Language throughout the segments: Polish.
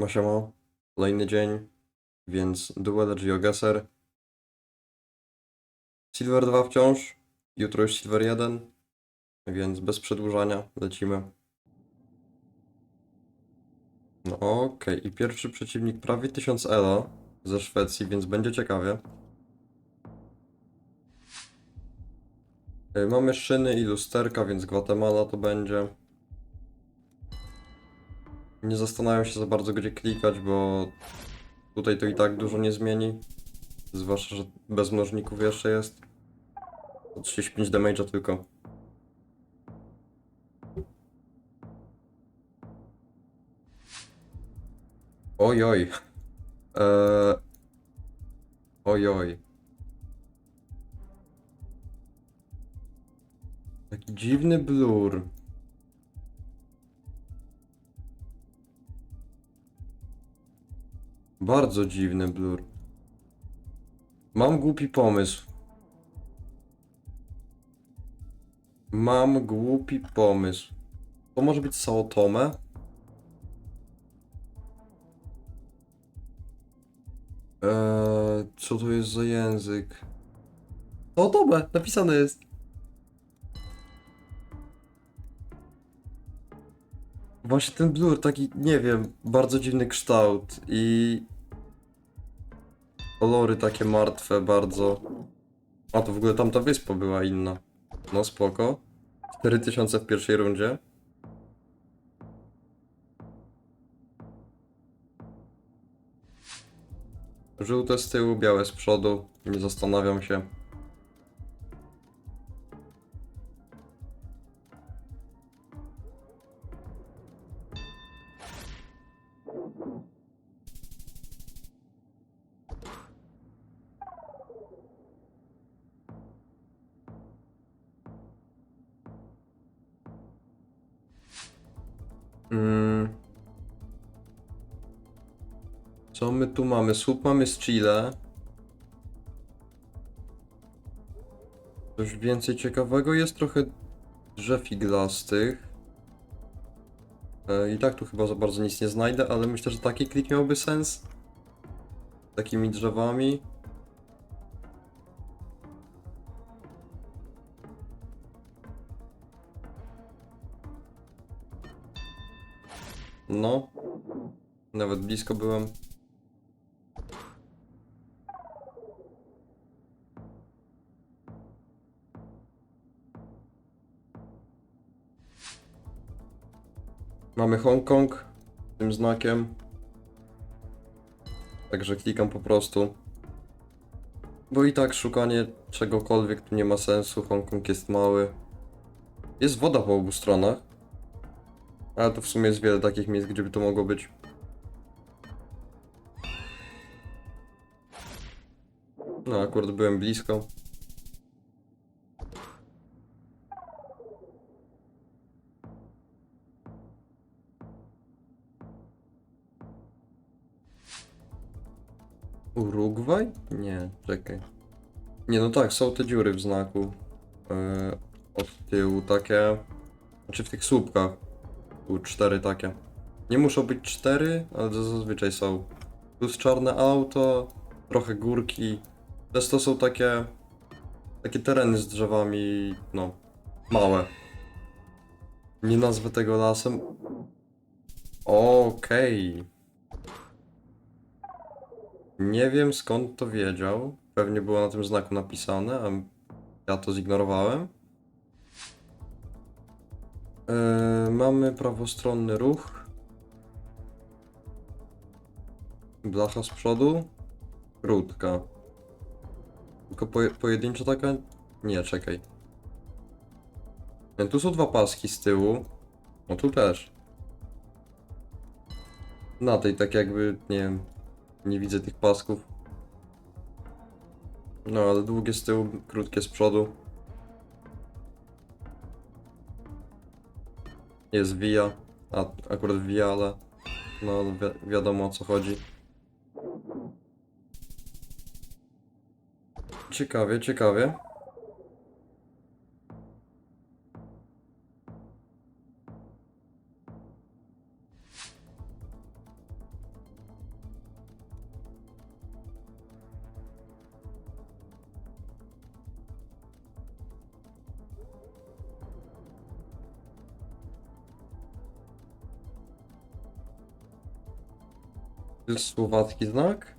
Siema, siema. Kolejny dzień, więc Duel GeoGuessr. Silver 2 wciąż, jutro już Silver 1, więc bez przedłużania lecimy. No okej, i pierwszy przeciwnik prawie 1000 elo ze Szwecji, więc będzie ciekawie. Y, Mamy szyny i lusterka, więc Gwatemala to będzie. Nie zastanawiam się za bardzo gdzie klikać, bo tutaj to i tak dużo nie zmieni. Zwłaszcza, że bez mnożników jeszcze jest. To 35 damage'a tylko. Oj, oj. Eee... Oj, oj. Taki dziwny blur. Bardzo dziwny blur. Mam głupi pomysł. Mam głupi pomysł. To może być Sao? Eee, co to jest za język? Sao napisane jest. Właśnie ten blur, taki, nie wiem, bardzo dziwny kształt i kolory takie martwe bardzo. A to w ogóle tamta wyspa była inna. No spoko. 4000 w pierwszej rundzie. Żółte z tyłu, białe z przodu. Nie zastanawiam się. Co my tu mamy? Słup mamy z Chile. Coś więcej ciekawego jest trochę drzew iglastych. E, I tak tu chyba za bardzo nic nie znajdę, ale myślę, że taki klik miałby sens. Takimi drzewami. No. Nawet blisko byłem. Mamy Hongkong tym znakiem. Także klikam po prostu. Bo i tak szukanie czegokolwiek tu nie ma sensu. Hongkong jest mały. Jest woda po obu stronach. Ale to w sumie jest wiele takich miejsc, gdzie by to mogło być. No, akurat byłem blisko. Urugwaj? Nie, czekaj. Nie, no tak, są te dziury w znaku. Yy, od tyłu takie. Znaczy w tych słupkach. Cztery takie. Nie muszą być cztery, ale zazwyczaj są. Plus czarne auto, trochę górki. Też to są takie. Takie tereny z drzewami, no. Małe. Nie nazwę tego lasem. Okej. Nie wiem skąd to wiedział. Pewnie było na tym znaku napisane, a ja to zignorowałem. Eee, mamy prawostronny ruch. Blacha z przodu. Krótka. Tylko poje, pojedyncza taka? Nie, czekaj. Nie, tu są dwa paski z tyłu. No tu też. Na tej tak jakby, nie wiem, nie widzę tych pasków. No, ale długie z tyłu, krótkie z przodu. Jest via, a akurat via, ale no wi wiadomo o co chodzi. Ciekawie, ciekawie. To jest słowacki znak.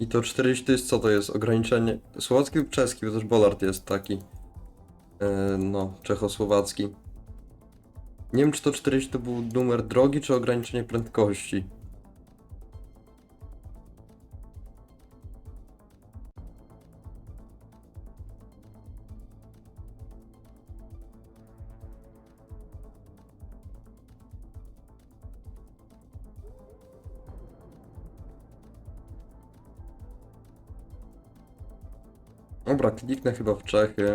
I to 40 to jest co to jest? Ograniczenie. Słowacki lub czeski, bo też Bollard jest taki. E, no, czechosłowacki. Nie wiem, czy to 40 to był numer drogi, czy ograniczenie prędkości. Dobra, kliknę chyba w Czechy.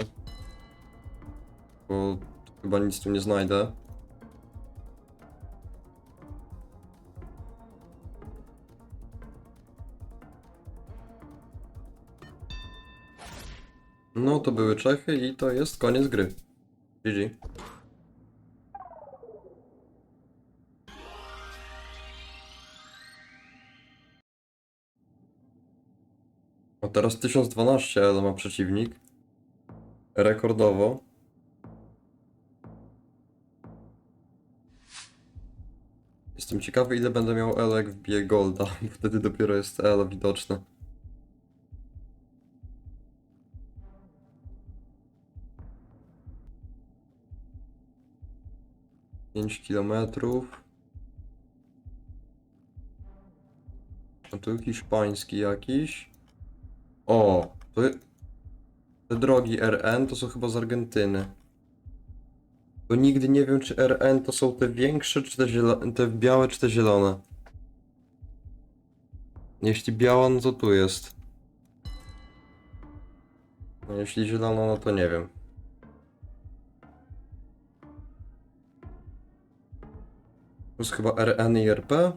Bo chyba nic tu nie znajdę. No to były Czechy i to jest koniec gry. GG. A teraz 1012 ale ma przeciwnik. Rekordowo. Jestem ciekawy ile będę miał Elo jak wbiję Golda. Wtedy dopiero jest Elo widoczne. Pięć kilometrów. A tu hiszpański jakiś. O, to te drogi RN to są chyba z Argentyny. Bo nigdy nie wiem, czy RN to są te większe, czy te, te białe, czy te zielone. Jeśli biała, no to tu jest. No jeśli zielona, no to nie wiem. To jest chyba RN i RP?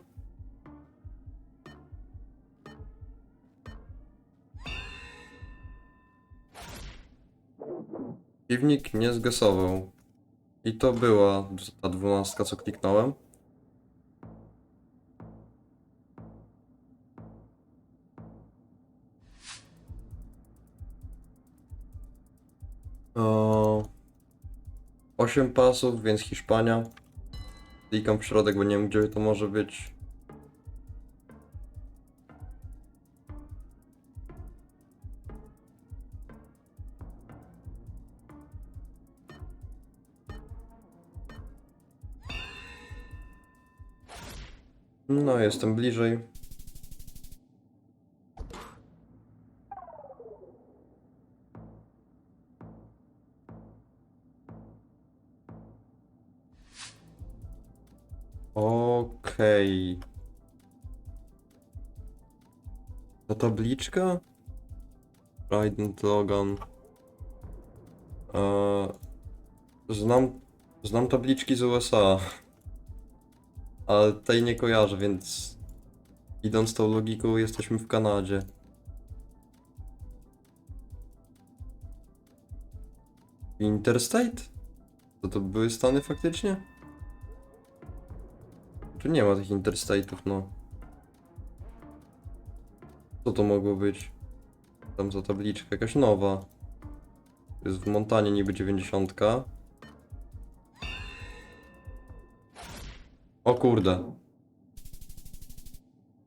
Piwnik nie zgasował. I to była ta dwunastka, co kliknąłem. O, 8 pasów, więc Hiszpania. Klikam w środek, bo nie wiem gdzie to może być. No, jestem bliżej. Okej. Ta tabliczka? Trident Logan. Eee, znam, znam tabliczki z USA. Ale tej nie kojarzę, więc idąc tą logiką jesteśmy w Kanadzie. Interstate? To to były Stany faktycznie? Tu nie ma tych interstate'ów, no. Co to mogło być? Tam za tabliczka, jakaś nowa. Jest w Montanie niby 90. O kurde.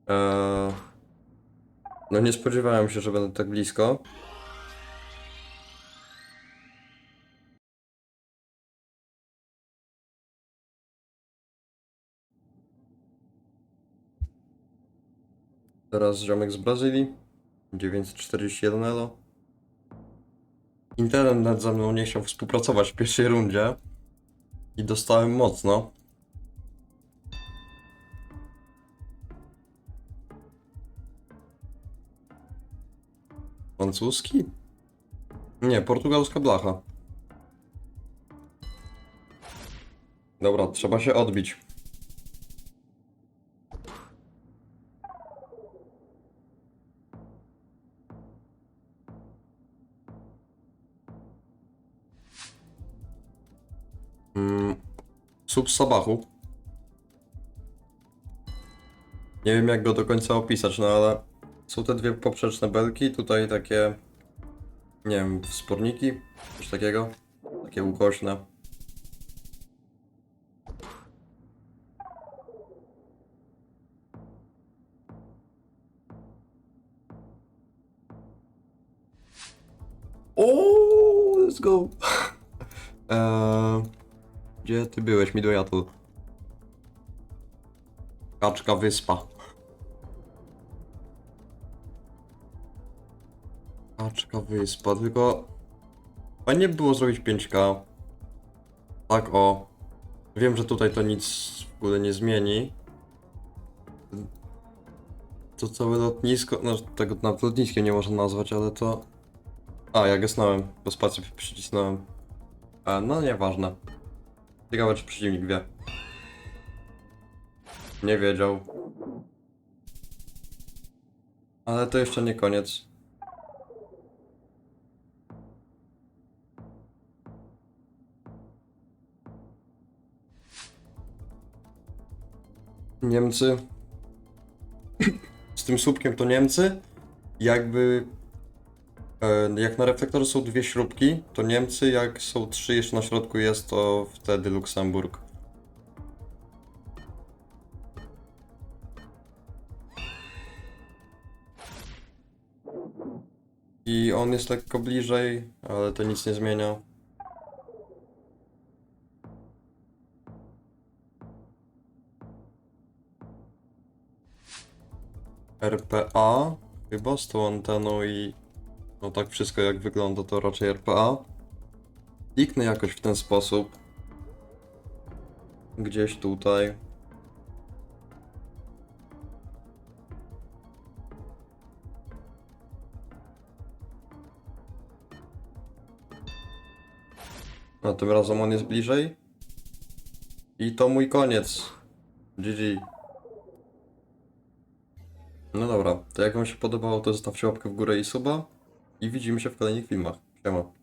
Eee... No nie spodziewałem się, że będę tak blisko. Teraz ziomek z Brazylii. 941 elo. Internet ze mną nie chciał współpracować w pierwszej rundzie. I dostałem mocno. Francuski? Nie, portugalska blacha. Dobra, trzeba się odbić. Mm, sub Sabachu. Nie wiem jak go do końca opisać, no ale są te dwie poprzeczne belki, tutaj takie, nie wiem, wsporniki, coś takiego, takie ukośne. O, let's go. eee, gdzie ty byłeś, Midwayatu? Kaczka wyspa. Kaczka wyspa, tylko... Fajnie by było zrobić 5K. Tak o. Wiem, że tutaj to nic w ogóle nie zmieni. To całe lotnisko, no tego nawet lotniskiem nie można nazwać, ale to... A, ja gesnąłem, bo spację przycisnąłem. A, no nieważne. Ciekawe, czy przeciwnik wie. Nie wiedział. Ale to jeszcze nie koniec. Niemcy. Z tym słupkiem to Niemcy. Jakby. e, Jak na reflektorze są dwie śrubki, to Niemcy, jak są trzy jeszcze na środku jest, to wtedy Luksemburg. I on jest lekko bliżej, ale to nic nie zmienia. RPA chyba z tą anteną i no tak wszystko jak wygląda to raczej RPA. Kliknę jakoś w ten sposób. Gdzieś tutaj. A tym razem on jest bliżej. I to mój koniec. GG. To jak wam się podobało, to zostawcie łapkę w górę i suba. I widzimy się w kolejnych filmach. Siema.